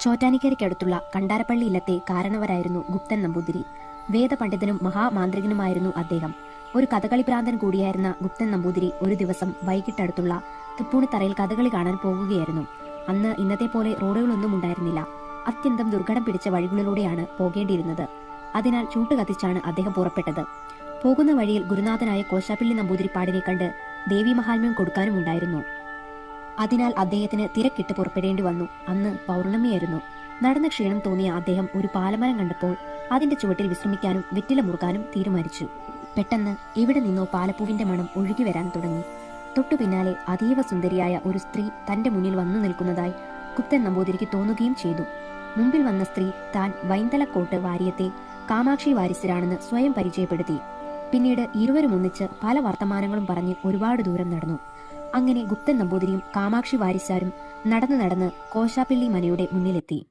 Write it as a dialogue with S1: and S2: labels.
S1: ചോറ്റാനിക്കരയ്ക്കടുത്തുള്ള കണ്ടാരപ്പള്ളി ഇല്ലത്തെ കാരണവരായിരുന്നു ഗുപ്തൻ നമ്പൂതിരി. വേദപണ്ഡിതനും മഹാമാന്ത്രികനുമായിരുന്നു അദ്ദേഹം. ഒരു കഥകളി ഭ്രാന്തൻ കൂടിയായിരുന്ന ഗുപ്തൻ നമ്പൂതിരി ഒരു ദിവസം വൈകിട്ടടുത്തുള്ള തൃപ്പൂണിത്തറയിൽ കഥകളി കാണാൻ പോകുകയായിരുന്നു. അന്ന് ഇന്നത്തെ പോലെ റോഡുകളൊന്നും ഉണ്ടായിരുന്നില്ല. അത്യന്തം ദുർഘടം പിടിച്ച വഴികളിലൂടെയാണ് പോകേണ്ടിയിരുന്നത്. അതിനാൽ ചൂട്ട് കത്തിച്ചാണ് അദ്ദേഹം പുറപ്പെട്ടത്. പോകുന്ന വഴിയിൽ ഗുരുനാഥനായ കോശാപ്പിള്ളി നമ്പൂതിരിപ്പാടിനെ കണ്ട് ദേവി മഹാത്മ്യം കൊടുക്കാനുമുണ്ടായിരുന്നു. അതിനാൽ അദ്ദേഹത്തിന് തിരക്കിട്ട് പുറപ്പെടേണ്ടി വന്നു. അന്ന് പൗർണമിയായിരുന്നു. നടന്ന ക്ഷീണം തോന്നിയ അദ്ദേഹം ഒരു പാലമരം കണ്ടപ്പോൾ അതിന്റെ ചുവട്ടിൽ വിശ്രമിക്കാനും വെറ്റില മുറുക്കാനും തീരുമാനിച്ചു. പെട്ടെന്ന് ഇവിടെ നിന്നോ പാലപ്പൂവിന്റെ മണം ഒഴുകി വരാൻ തുടങ്ങി. തൊട്ടു പിന്നാലെ അതീവ സുന്ദരിയായ ഒരു സ്ത്രീ തന്റെ മുന്നിൽ വന്നു നിൽക്കുന്നതായി കുപ്തൻ നമ്പൂതിരിക്ക് തോന്നുകയും ചെയ്തു. മുമ്പിൽ വന്ന സ്ത്രീ താൻ വൈന്തലക്കോട്ട് വാര്യത്തെ കാമാക്ഷി വാരിസരാണെന്ന് സ്വയം പരിചയപ്പെടുത്തി. പിന്നീട് ഇരുവരും ഒന്നിച്ച് പല വർത്തമാനങ്ങളും പറഞ്ഞ് ഒരുപാട് ദൂരം നടന്നു. അങ്ങനെ ഗുപ്തൻ നമ്പൂതിരിയും കാമാക്ഷി വാരിസാരും നടന്നു നടന്ന് കോശാപ്പിള്ളി മനയുടെ മുന്നിലെത്തി.